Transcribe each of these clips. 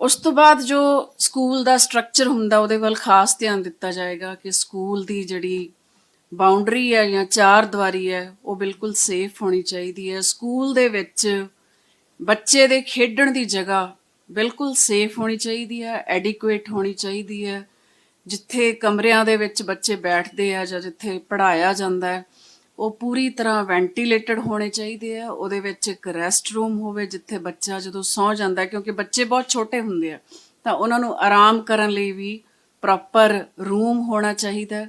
ਉਸ ਤੋਂ ਬਾਅਦ ਜੋ ਸਕੂਲ ਦਾ ਸਟਰਕਚਰ ਹੁੰਦਾ, ਉਹਦੇ ਵੱਲ ਖਾਸ ਧਿਆਨ ਦਿੱਤਾ ਜਾਏਗਾ ਕਿ ਸਕੂਲ ਦੀ ਜਿਹੜੀ ਬਾਉਂਡਰੀ ਹੈ ਜਾਂ ਚਾਰ ਦੀਵਾਰੀ ਹੈ, ਉਹ ਬਿਲਕੁਲ ਸੇਫ ਹੋਣੀ ਚਾਹੀਦੀ ਹੈ। ਸਕੂਲ ਦੇ ਵਿੱਚ ਬੱਚੇ ਦੇ ਖੇਡਣ ਦੀ ਜਗ੍ਹਾ ਬਿਲਕੁਲ ਸੇਫ ਹੋਣੀ ਚਾਹੀਦੀ ਹੈ ਐਡਿਕੁਏਟ ਹੋਣੀ ਚਾਹੀਦੀ ਹੈ। ਜਿੱਥੇ ਕਮਰਿਆਂ ਦੇ ਵਿੱਚ ਬੱਚੇ ਬੈਠਦੇ ਆ ਜਾਂ ਜਿੱਥੇ ਪੜ੍ਹਾਇਆ ਜਾਂਦਾ ਹੈ ਉਹ ਪੂਰੀ ਤਰ੍ਹਾਂ ਵੈਂਟੀਲੇਟਡ ਹੋਣੇ ਚਾਹੀਦੇ ਆ। ਉਹਦੇ ਵਿੱਚ ਇੱਕ ਰੈਸਟ ਰੂਮ ਹੋਵੇ ਜਿੱਥੇ ਬੱਚਾ ਜਦੋਂ ਸੌਂ ਜਾਂਦਾ ਕਿਉਂਕਿ ਬੱਚੇ ਬਹੁਤ ਛੋਟੇ ਹੁੰਦੇ ਆ, ਤਾਂ ਉਹਨਾਂ ਨੂੰ ਆਰਾਮ ਕਰਨ ਲਈ ਵੀ ਪ੍ਰੋਪਰ ਰੂਮ ਹੋਣਾ ਚਾਹੀਦਾ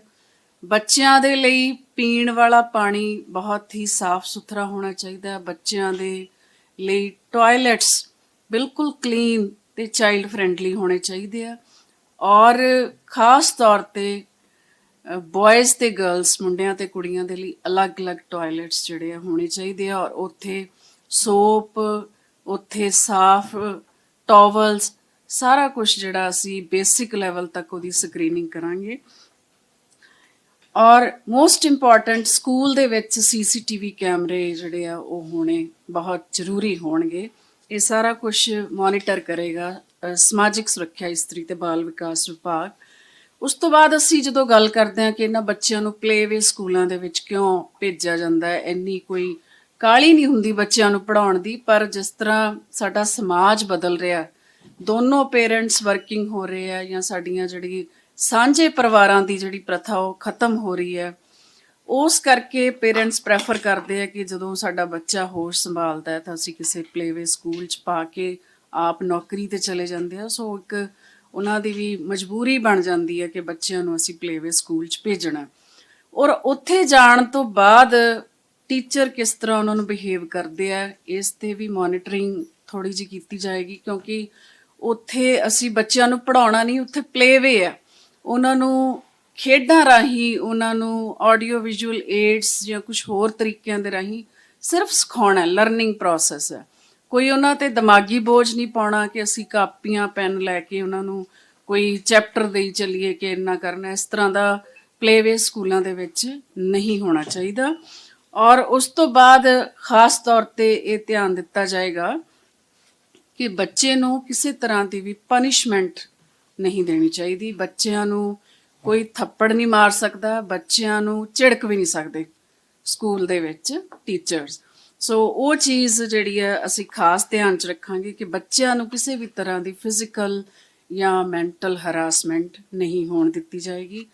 ਬੱਚਿਆਂ ਦੇ ਲਈ ਪੀਣ ਵਾਲਾ ਪਾਣੀ ਬਹੁਤ ਹੀ ਸਾਫ਼ ਸੁਥਰਾ ਹੋਣਾ ਚਾਹੀਦਾ ਬੱਚਿਆਂ ਦੇ ਲਈ ਟਾਇਲਟਸ ਬਿਲਕੁਲ ਕਲੀਨ ਤੇ ਚਾਈਲਡ ਫ੍ਰੈਂਡਲੀ ਹੋਣੇ ਚਾਹੀਦੇ ਆ। ਔਰ ਖਾਸ ਤੌਰ ਤੇ ਬॉयਜ਼ ਤੇ ਗਰਲਸ ਮੁੰਡਿਆਂ ਤੇ ਕੁੜੀਆਂ ਦੇ ਲਈ ਅਲੱਗ-ਅਲੱਗ ਟਾਇਲਟਸ ਜਿਹੜੇ ਆ ਹੋਣੇ ਚਾਹੀਦੇ ਆ ਔਰ ਉੱਥੇ ਸੋਪ ਉੱਥੇ ਸਾਫ਼ ਟਾਵਲਸ ਸਾਰਾ ਕੁਝ ਜਿਹੜਾ ਅਸੀਂ ਬੇਸਿਕ ਲੈਵਲ ਤੱਕ ਉਹਦੀ ਸਕਰੀਨਿੰਗ ਕਰਾਂਗੇ। ਔਰ ਮੋਸਟ ਇੰਪੋਰਟੈਂਟ ਸਕੂਲ ਦੇ ਵਿੱਚ ਸੀਸੀਟੀਵੀ ਕੈਮਰੇ ਜਿਹੜੇ ਆ ਉਹ ਹੋਣੇ ਬਹੁਤ ਜ਼ਰੂਰੀ ਹੋਣਗੇ। ਇਹ ਸਾਰਾ ਕੁਝ ਮੋਨੀਟਰ ਕਰੇਗਾ ਸਮਾਜਿਕ ਸੁਰੱਖਿਆ ਇਸਤਰੀ ਤੇ ਬਾਲ ਵਿਕਾਸ ਵਿਭਾਗ। ਉਸ ਤੋਂ ਬਾਅਦ ਅਸੀਂ ਜਦੋਂ ਗੱਲ ਕਰਦੇ ਹਾਂ ਕਿ ਇਹਨਾਂ ਬੱਚਿਆਂ ਨੂੰ ਪਲੇਵੇ ਸਕੂਲਾਂ ਦੇ ਵਿੱਚ ਕਿਉਂ ਭੇਜਿਆ ਜਾਂਦਾ ਹੈ, ਇੰਨੀ ਕੋਈ ਕਾਲੀ ਨਹੀਂ ਹੁੰਦੀ ਬੱਚਿਆਂ ਨੂੰ ਪੜਾਉਣ ਦੀ, ਪਰ ਜਿਸ ਤਰ੍ਹਾਂ ਸਾਡਾ ਸਮਾਜ ਬਦਲ ਰਿਹਾ ਦੋਨੋਂ ਪੇਰੈਂਟਸ ਵਰਕਿੰਗ ਹੋ ਰਹੇ ਆ ਜਾਂ ਸਾਡੀਆਂ ਜਿਹੜੀ ਸਾਂਝੇ ਪਰਿਵਾਰਾਂ ਦੀ ਜਿਹੜੀ ਪ੍ਰਥਾ ਉਹ ਖਤਮ ਹੋ ਰਹੀ ਹੈ, ਉਸ ਕਰਕੇ ਪੇਰੈਂਟਸ ਪ੍ਰੈਫਰ ਕਰਦੇ ਆ ਕਿ ਜਦੋਂ ਸਾਡਾ ਬੱਚਾ ਹੋਸ਼ ਸੰਭਾਲਦਾ ਹੈ ਤਾਂ ਅਸੀਂ ਕਿਸੇ ਪਲੇਵੇ ਸਕੂਲ 'ਚ ਪਾ ਕੇ ਆਪ ਨੌਕਰੀ ਤੇ ਚਲੇ ਜਾਂਦੇ ਆ। ਸੋ ਇੱਕ ਉਹਨਾਂ ਦੀ ਵੀ ਮਜਬੂਰੀ ਬਣ ਜਾਂਦੀ ਹੈ ਕਿ ਬੱਚਿਆਂ ਨੂੰ ਅਸੀਂ ਪਲੇਵੇ ਸਕੂਲ 'ਚ ਭੇਜਣਾ ਔਰ ਉੱਥੇ ਜਾਣ ਤੋਂ ਬਾਅਦ ਟੀਚਰ ਕਿਸ ਤਰ੍ਹਾਂ ਉਹਨਾਂ ਨੂੰ ਬਿਹੇਵ ਕਰਦੇ ਆ, ਇਸ ਤੇ ਵੀ ਮੋਨਿਟਰਿੰਗ ਥੋੜੀ ਜਿਹੀ ਕੀਤੀ ਜਾਏਗੀ ਕਿਉਂਕਿ ਉੱਥੇ ਅਸੀਂ ਬੱਚਿਆਂ ਨੂੰ ਪੜਾਉਣਾ ਨਹੀਂ, ਉੱਥੇ ਪਲੇਵੇ ਆ। ਉਹਨਾਂ ਨੂੰ ਖੇਡਾਂ ਰਾਹੀਂ, ਉਹਨਾਂ ਨੂੰ ਆਡੀਓ ਵਿਜ਼ੂਅਲ ਏਡਸ ਜਾਂ ਕੁਝ ਹੋਰ ਤਰੀਕਿਆਂ ਦੇ ਰਾਹੀਂ ਸਿਰਫ ਸਿਖਾਉਣਾ ਲਰਨਿੰਗ ਪ੍ਰੋਸੈਸ ਹੈ। ਕੋਈ ਉਹਨਾਂ ਤੇ ਦਿਮਾਗੀ ਬੋਝ ਨਹੀਂ ਪਾਉਣਾ ਕਿ ਅਸੀਂ ਕਾਪੀਆਂ, ਪੈਨ ਲੈ ਕੇ ਉਹਨਾਂ ਨੂੰ ਕੋਈ ਚੈਪਟਰ ਦੇਈ ਚੱਲੀਏ ਕਿ ਇੰਨਾ ਕਰਨਾ, ਇਸ ਤਰ੍ਹਾਂ ਦਾ ਪਲੇਵੇ ਸਕੂਲਾਂ ਦੇ ਵਿੱਚ ਨਹੀਂ ਹੋਣਾ ਚਾਹੀਦਾ। ਔਰ ਉਸ ਤੋਂ ਬਾਅਦ ਖਾਸ ਤੌਰ ਤੇ ਇਹ ਧਿਆਨ ਦਿੱਤਾ ਜਾਏਗਾ ਕਿ ਬੱਚੇ ਨੂੰ ਕਿਸੇ ਤਰ੍ਹਾਂ ਦੀ ਵੀ ਪਨਿਸ਼ਮੈਂਟ ਨਹੀਂ ਦੇਣੀ ਚਾਹੀਦੀ। ਬੱਚਿਆਂ ਨੂੰ ਕੋਈ ਥੱਪੜ ਨਹੀਂ ਮਾਰ ਸਕਦਾ, ਬੱਚਿਆਂ ਨੂੰ ਝਿੜਕ ਵੀ ਨਹੀਂ ਸਕਦੇ ਸਕੂਲ ਦੇ ਵਿੱਚ ਟੀਚਰਸ ਸੋ ਉਹ ਚੀਜ਼ ਜਿਹੜੀ ਹੈ ਅਸੀਂ ਖਾਸ ਧਿਆਨ 'ਚ ਰੱਖਾਂਗੇ ਕਿ ਬੱਚਿਆਂ ਨੂੰ ਕਿਸੇ ਵੀ ਤਰ੍ਹਾਂ ਦੀ ਫਿਜ਼ੀਕਲ ਜਾਂ ਮੈਂਟਲ ਹਰਾਸਮੈਂਟ ਨਹੀਂ ਹੋਣ ਦਿੱਤੀ ਜਾਏਗੀ।